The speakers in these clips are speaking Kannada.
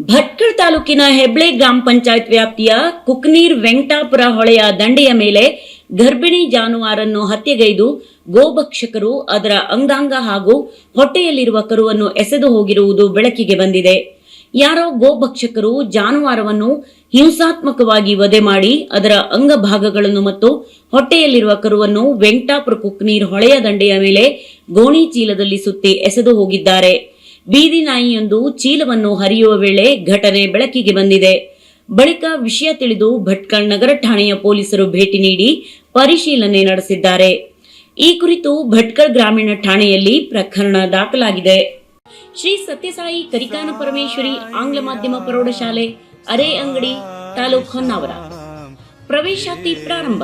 ಭಟ್ಕಳ ತಾಲೂಕಿನ ಹೆಬ್ಳೆ ಗ್ರಾಮ ಪಂಚಾಯತ್ ವ್ಯಾಪ್ತಿಯ ಕುಕ್ನೀರ್ ವೆಂಕಟಾಪುರ ಹೊಳೆಯ ದಂಡೆಯ ಮೇಲೆ ಗರ್ಭಿಣಿ ಜಾನುವಾರನ್ನು ಹತ್ಯೆಗೈದು ಗೋಭಕ್ಷಕರು ಅದರ ಅಂಗಾಂಗ ಹಾಗೂ ಹೊಟ್ಟೆಯಲ್ಲಿರುವ ಕರುವನ್ನು ಎಸೆದು ಹೋಗಿರುವುದು ಬೆಳಕಿಗೆ ಬಂದಿದೆ. ಯಾರೋ ಗೋಭಕ್ಷಕರು ಜಾನುವಾರವನ್ನು ಹಿಂಸಾತ್ಮಕವಾಗಿ ವಧೆ ಮಾಡಿ ಅದರ ಅಂಗಭಾಗಗಳನ್ನು ಮತ್ತು ಹೊಟ್ಟೆಯಲ್ಲಿರುವ ಕರುವನ್ನು ವೆಂಕಟಾಪುರ ಕುಕ್ನೀರ್ ಹೊಳೆಯ ದಂಡೆಯ ಮೇಲೆ ಗೋಣಿ ಚೀಲದಲ್ಲಿ ಸುತ್ತಿ ಎಸೆದು ಹೋಗಿದ್ದಾರೆ. ಬೀದಿ ನಾಯಿಯೊಂದು ಚೀಲವನ್ನು ಹರಿಯುವ ವೇಳೆ ಘಟನೆ ಬೆಳಕಿಗೆ ಬಂದಿದೆ. ಬಳಿಕ ವಿಷಯ ತಿಳಿದು ಭಟ್ಕಳ್ ನಗರ ಠಾಣೆಯ ಪೊಲೀಸರು ಭೇಟಿ ನೀಡಿ ಪರಿಶೀಲನೆ ನಡೆಸಿದ್ದಾರೆ. ಈ ಕುರಿತು ಭಟ್ಕಳ್ ಗ್ರಾಮೀಣ ಠಾಣೆಯಲ್ಲಿ ಪ್ರಕರಣ ದಾಖಲಾಗಿದೆ. ಶ್ರೀ ಸತ್ಯಸಾಯಿ ಕರಿಕಾನ ಪರಮೇಶ್ವರಿ ಆಂಗ್ಲ ಮಾಧ್ಯಮ ಪ್ರೌಢಶಾಲೆ, ಅರೆ ಅಂಗಡಿ, ತಾಲೂಕು ಹೊನ್ನಾವರ. ಪ್ರವೇಶಾತಿ ಪ್ರಾರಂಭ.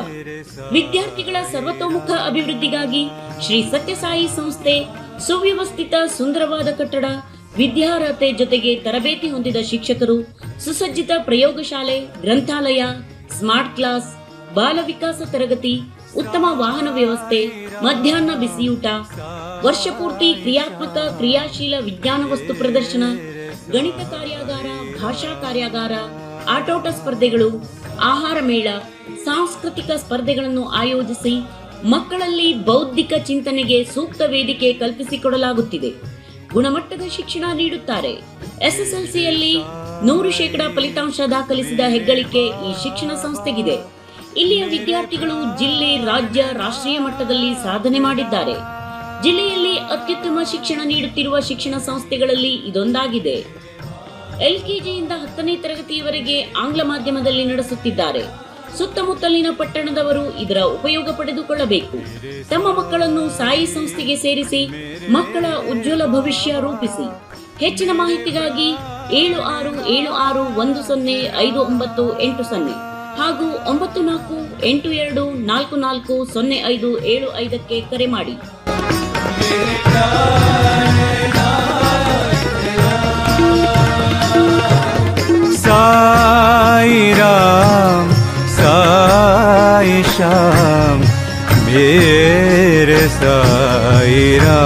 ವಿದ್ಯಾರ್ಥಿಗಳ ಸರ್ವತೋಮುಖ ಅಭಿವೃದ್ಧಿಗಾಗಿ ಶ್ರೀ ಸತ್ಯಸಾಯಿ ಸಂಸ್ಥೆ ಸುವ್ಯವಸ್ಥಿತ ಸುಂದರವಾದ ಕಟ್ಟಡ, ವಿದ್ಯಾರ್ಹತೆ ಜೊತೆಗೆ ತರಬೇತಿ ಹೊಂದಿದ ಶಿಕ್ಷಕರು, ಸುಸಜ್ಜಿತ ಪ್ರಯೋಗಶಾಲೆ, ಗ್ರಂಥಾಲಯ, ಸ್ಮಾರ್ಟ್ ಕ್ಲಾಸ್, ಬಾಲ ವಿಕಾಸ ತರಗತಿ, ಉತ್ತಮ ವಾಹನ ವ್ಯವಸ್ಥೆ, ಮಧ್ಯಾಹ್ನ ಬಿಸಿಯೂಟ, ವರ್ಷಪೂರ್ತಿ ಕ್ರಿಯಾತ್ಮಕ ಕ್ರಿಯಾಶೀಲ ವಿಜ್ಞಾನ ವಸ್ತು ಪ್ರದರ್ಶನ, ಗಣಿತ ಕಾರ್ಯಾಗಾರ, ಭಾಷಾ ಕಾರ್ಯಾಗಾರ, ಆಟೋಟ ಸ್ಪರ್ಧೆಗಳು, ಆಹಾರ ಮೇಳ, ಸಾಂಸ್ಕೃತಿಕ ಸ್ಪರ್ಧೆಗಳನ್ನು ಆಯೋಜಿಸಿ ಮಕ್ಕಳಲ್ಲಿ ಬೌದ್ಧಿಕ ಚಿಂತನೆಗೆ ಸೂಕ್ತ ವೇದಿಕೆ ಕಲ್ಪಿಸಿಕೊಡಲಾಗುತ್ತಿದೆ. ಗುಣಮಟ್ಟದ ಶಿಕ್ಷಣ ನೀಡುತ್ತಾರೆ. ಎಸ್ಎಸ್ಎಲ್ಸಿಯಲ್ಲಿ ನೂರು ಶೇಕಡ ಫಲಿತಾಂಶ ದಾಖಲಿಸಿದ ಹೆಗ್ಗಳಿಕೆ ಈ ಶಿಕ್ಷಣ ಸಂಸ್ಥೆಗಿದೆ. ಇಲ್ಲಿಯ ವಿದ್ಯಾರ್ಥಿಗಳು ಜಿಲ್ಲೆ, ರಾಜ್ಯ, ರಾಷ್ಟ್ರೀಯ ಮಟ್ಟದಲ್ಲಿ ಸಾಧನೆ ಮಾಡಿದ್ದಾರೆ. ಜಿಲ್ಲೆಯಲ್ಲಿ ಅತ್ಯುತ್ತಮ ಶಿಕ್ಷಣ ನೀಡುತ್ತಿರುವ ಶಿಕ್ಷಣ ಸಂಸ್ಥೆಗಳಲ್ಲಿ ಇದೊಂದಾಗಿದೆ. ಎಲ್ಕೆಜಿಯಿಂದ ಹತ್ತನೇ ತರಗತಿಯವರೆಗೆ ಆಂಗ್ಲ ಮಾಧ್ಯಮದಲ್ಲಿ ನಡೆಸುತ್ತಿದ್ದಾರೆ. ಸುತ್ತಮುತ್ತಲಿನ ಪಟ್ಟಣದವರು ಇದರ ಉಪಯೋಗ ಪಡೆದುಕೊಳ್ಳಬೇಕು. ತಮ್ಮ ಮಕ್ಕಳನ್ನು ಸಾಯಿ ಸಂಸ್ಥೆಗೆ ಸೇರಿಸಿ ಮಕ್ಕಳ ಉಜ್ವಲ ಭವಿಷ್ಯ ರೂಪಿಸಿ. ಹೆಚ್ಚಿನ ಮಾಹಿತಿಗಾಗಿ ಏಳು ಆರು ಏಳು ಆರು ಒಂದು ಸೊನ್ನೆ ಐದು ಒಂಬತ್ತು ಎಂಟು ಸೊನ್ನೆ ಹಾಗೂ ಒಂಬತ್ತು ನಾಲ್ಕು ಎಂಟು ಎರಡು ನಾಲ್ಕು ನಾಲ್ಕು ಸೊನ್ನೆ ಐದು ಏಳು ಐದಕ್ಕೆ ಕರೆ ಮಾಡಿ. शाम मेरे सायरा